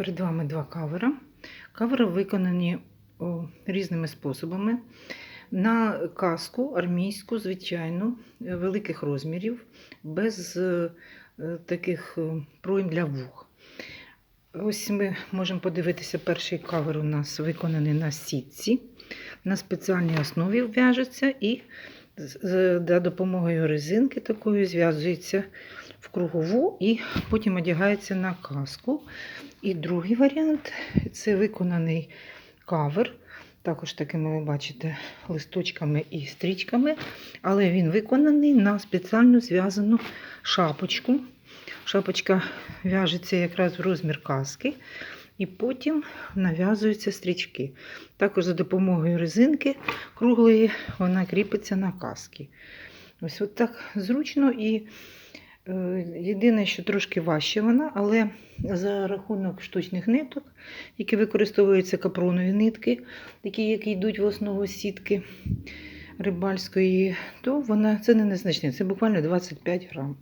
Перед вами два кавера. Кавери виконані різними способами. На каску армійську, звичайну, е, великих розмірів, без е, таких е, пройм для вух. Ось ми можемо подивитися, перший кавер у нас виконаний на сітці, на спеціальній основі в'яжеться і за допомогою резинки такої зв'язується в кругову і потім одягається на каску. І другий варіант це виконаний кавер. Також такими ви бачите листочками і стрічками, але він виконаний на спеціально зв'язану шапочку. Шапочка в'яжеться якраз в розмір каски, і потім нав'язуються стрічки. Також за допомогою резинки круглої вона кріпиться на каски. Ось от так зручно і е, єдине, що трошки важче вона, але за рахунок штучних ниток, які використовуються капронові нитки, такі, які йдуть в основу сітки рибальської, то вона це не незначне, це буквально 25 грам.